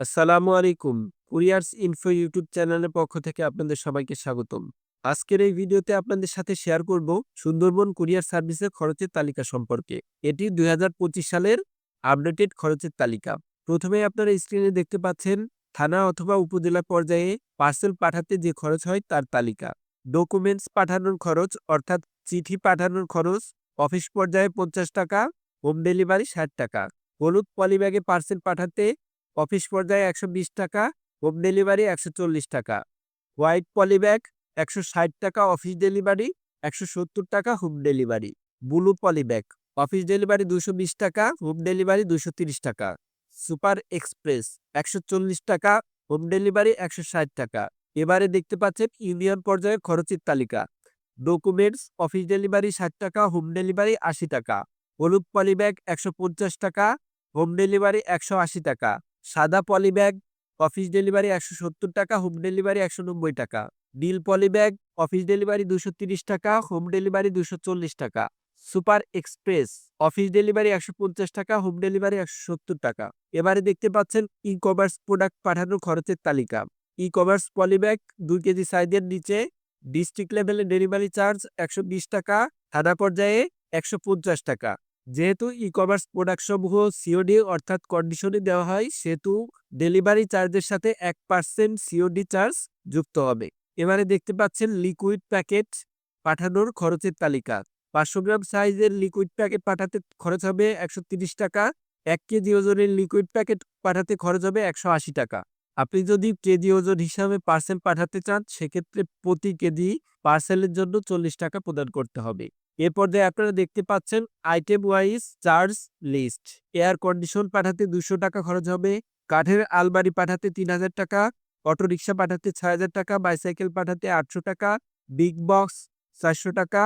আসসালামু আলাইকুম। কুরিয়ার্স info YouTube চ্যানেলের পক্ষ থেকে আপনাদের সবাইকে স্বাগতম। আজকের এই ভিডিওতে আপনাদের সাথে শেয়ার করব সুন্দরবন কুরিয়ার সার্ভিসের খরচের তালিকা সম্পর্কে। এটি দুই হাজার পঁচিশ সালের আপডেটেড খরচের তালিকা। প্রথমে আপনারা স্ক্রিনে দেখতে পাচ্ছেন, থানা অথবা উপজেলা পর্যায়ে পার্সেল পাঠাতে যে খরচ হয় তার তালিকা। ডকুমেন্টস পাঠানোর খরচ, অর্থাৎ চিঠি পাঠানোর খরচ, অফিস পর্যায়ে পঞ্চাশ টাকা, হোম ডেলিভারি ষাট টাকা। হলুদ পলিব্যাগে পার্সেল পাঠাতে অফিস পর্যায়ে একশো বিশ টাকা, হোম ডেলিভারি একশো চল্লিশ টাকা। হোয়াইট পলিব্যাগ একশো ষাট টাকা, অফিস ডেলিভারি একশো সত্তর টাকা, home delivery. Blue polybag office delivery দুশো টাকা, হোম ডেলিভারি দুশো টাকা। সুপার এক্সপ্রেস একশো চল্লিশ টাকা, হোম ডেলিভারি একশো ষাট টাকা। এবারে দেখতে পাচ্ছেন ইউনিয়ন পর্যায়ে খরচের তালিকা। ডকুমেন্টস অফিস ডেলিভারি ষাট টাকা, হোম ডেলিভারি আশি টাকা। হলুদ পলিব্যাগ একশো পঞ্চাশ টাকা, হোম ডেলিভারি একশো আশি টাকা। সাদা পলিব্যাগ অফিস ডেলিভারি একশো সত্তর টাকা, হোম ডেলিভারি একশো নব্বই টাকা। নীল পলিব্যাগ অফিস ডেলিভারি দুশো তিরিশ টাকা, হোম ডেলিভারি দুশো চল্লিশ টাকা। সুপার এক্সপ্রেস, অফিস ডেলিভারি একশো পঞ্চাশ টাকা, হোম ডেলিভারি একশো সত্তর টাকা। এবারে দেখতে পাচ্ছেন ই কমার্স প্রোডাক্ট পাঠানোর খরচের তালিকা। ই কমার্স পলিব্যাগ দুই কেজি সাইজের নিচে, ডিস্ট্রিক্ট লেভেলে ডেলিভারি চার্জ একশো বিশ টাকা, থানা পর্যায়ে একশো পঞ্চাশ টাকা। যেহেতু ই কমার্স প্রোডাক্ট সমূহ সিওডি অর্থাৎ কন্ডিশনে দেওয়া হয়, সেহেতু ডেলিভারি চার্জের সাথে এক পার্সেন্ট সিওডি চার্জ যুক্ত হবে। এবারে দেখতে পাচ্ছেন লিকুইড প্যাকেট পাঠানোর খরচের তালিকা। পাঁচশো গ্রাম সাইজের লিকুইড প্যাকেট পাঠাতে খরচ হবে একশো টাকা, এক কেজি ওজনের লিকুইড প্যাকেট পাঠাতে খরচ হবে একশো আশি টাকা। আপনি যদি কেজি ওজন হিসাবে পার্সেল পাঠাতে চান, সেক্ষেত্রে প্রতি কেজি পার্সেলের জন্য চল্লিশ টাকা প্রদান করতে হবে। এ পর্যায়ে আপনারা দেখতে পাচ্ছেন item wise charge list air condition পাঠাতে দুশো টাকা খরচ হবে, কাঠের আলমারি পাঠাতে তিন হাজার টাকা, অটোরিকশা পাঠাতে ছয় হাজার টাকা বাইসাইকেল পাঠাতে আটশো টাকা বিগ বক্স চারশো টাকা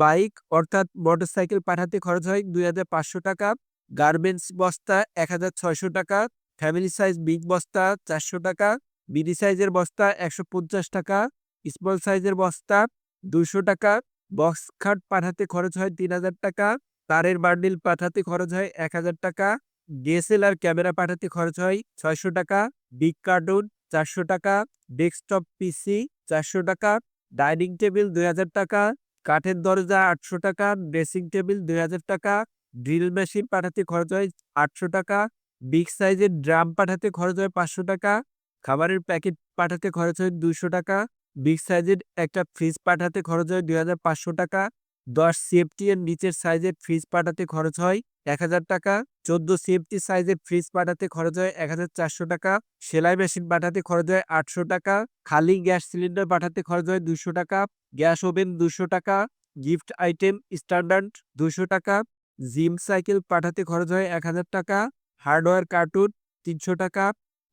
বাইক অর্থাৎ মোটরসাইকেল পাঠাতে খরচ হয় দুই হাজার পাঁচশো টাকা গার্মেন্টস বস্তা এক হাজার ছয়শো টাকা ফ্যামিলি সাইজ বিগ বস্তা চারশো টাকা, বিডি সাইজের বস্তা একশো পঞ্চাশ টাকা, স্মল সাইজের বস্তা দুশো টাকা, বক্স খাট পাঠাতে খরচ হয় তিন হাজার টাকা, তারের বান্ডিল পাঠাতে খরচ হয় এক হাজার টাকা ডিএসএলআর ক্যামেরা পাঠাতে খরচ হয় ছয়শো টাকা, বিগ কার্টুন চারশো টাকা, ডেস্কটপ পিসি চারশো টাকা, ডাইনিং টেবিল দুই হাজার টাকা, কাঠের দরজা আটশো টাকা, ড্রেসিং টেবিল দুই হাজার টাকা, ড্রিল মেশিন পাঠাতে খরচ হয় আটশো টাকা বিগ সাইজের ড্রাম পাঠাতে খরচ হয় পাঁচশো টাকা, খাবারের প্যাকেট পাঠাতে খরচ হয় দুশো টাকা বিগ সাইজের একটা ফ্রিজ পাঠাতে খরচ হয় দুই হাজার পাঁচশো টাকা, দশ সিএফটি এর নিচের সাইজের ফ্রিজ পাঠাতে খরচ হয় এক হাজার টাকা, চোদ্দ সিএফটি সাইজের ফ্রিজ পাঠাতে খরচ হয় এক হাজার চারশো টাকা, সেলাই মেশিন পাঠাতে খরচ হয় আটশো টাকা, খালি গ্যাস সিলিন্ডার পাঠাতে খরচ হয় দুশো টাকা, গ্যাস ওভেন দুশো টাকা গিফট আইটেম স্ট্যান্ডার্ড দুশো টাকা জিম সাইকেল পাঠাতে খরচ হয় এক হাজার টাকা হার্ডওয়্যার কার্টুন তিনশো টাকা,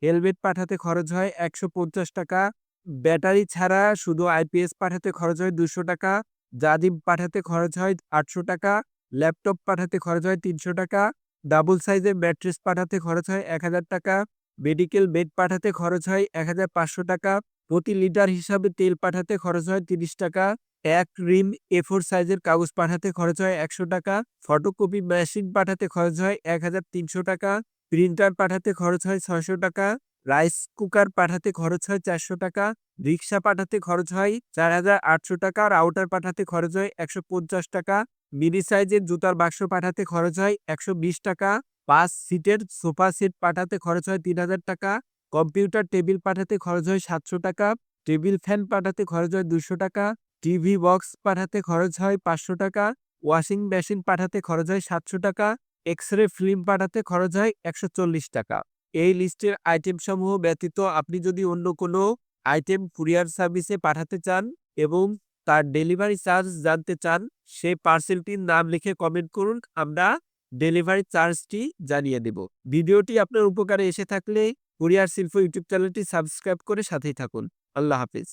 হেলমেট পাঠাতে খরচ হয় একশো পঞ্চাশ টাকা, ব্যাটারি ছাড়া শুধু আইপিএস পাঠাতে খরচ হয় দুশো টাকা জাদিম পাঠাতে খরচ হয় আটশো টাকা, ল্যাপটপ পাঠাতে খরচ হয় তিনশো টাকা, ডাবল সাইজের ম্যাট্রেস পাঠাতে খরচ হয় এক হাজার টাকা, মেডিকেল বেড পাঠাতে খরচ হয় এক হাজার পাঁচশো টাকা, প্রতি লিটার হিসাবে তেল পাঠাতে খরচ হয় তিরিশ টাকা এক রিম এ ফোর সাইজের কাগজ পাঠাতে খরচ হয় একশো টাকা ফটোকপি মেশিন পাঠাতে খরচ হয় এক হাজার তিনশো টাকা প্রিন্টার পাঠাতে খরচ হয় ছয়শো টাকা রাইস কুকার পাঠাতে খরচ হয় চারশো টাকা রিক্সা পাঠাতে খরচ হয় চার হাজার আটশো টাকা রাউটার পাঠাতে খরচ হয় একশো পঞ্চাশ টাকা মিনি সাইজের জুতার বাক্স পাঠাতে খরচ হয় একশো বিশ টাকা পাঁচ সিটের সোফা সেট পাঠাতে খরচ হয় তিন হাজার টাকা কম্পিউটার টেবিল পাঠাতে খরচ হয় সাতশো টাকা টেবিল ফ্যান পাঠাতে খরচ হয় দুশো টাকা টিভি বক্স পাঠাতে খরচ হয় পাঁচশো টাকা, ওয়াশিং মেশিন পাঠাতে খরচ হয় সাতশো টাকা এক্স রে ফিল্ম পাঠাতে খরচ হয় একশো চল্লিশ টাকা। এই লিস্টের আইটেম সমূহ ব্যতীত আপনি যদি অন্য কোনো আইটেম কুরিয়ার সার্ভিসে পাঠাতে চান এবং তার ডেলিভারি চার্জ জানতে চান সেই পার্সেলটির নাম লিখে কমেন্ট করুন, আমরা ডেলিভারি চার্জটি জানিয়ে দেব। ভিডিওটি আপনার উপকারে এসে থাকলে কুরিয়ার শিল্প ইউটিউব চ্যানেলটি সাবস্ক্রাইব করে সাথেই থাকুন। আল্লাহ হাফিজ।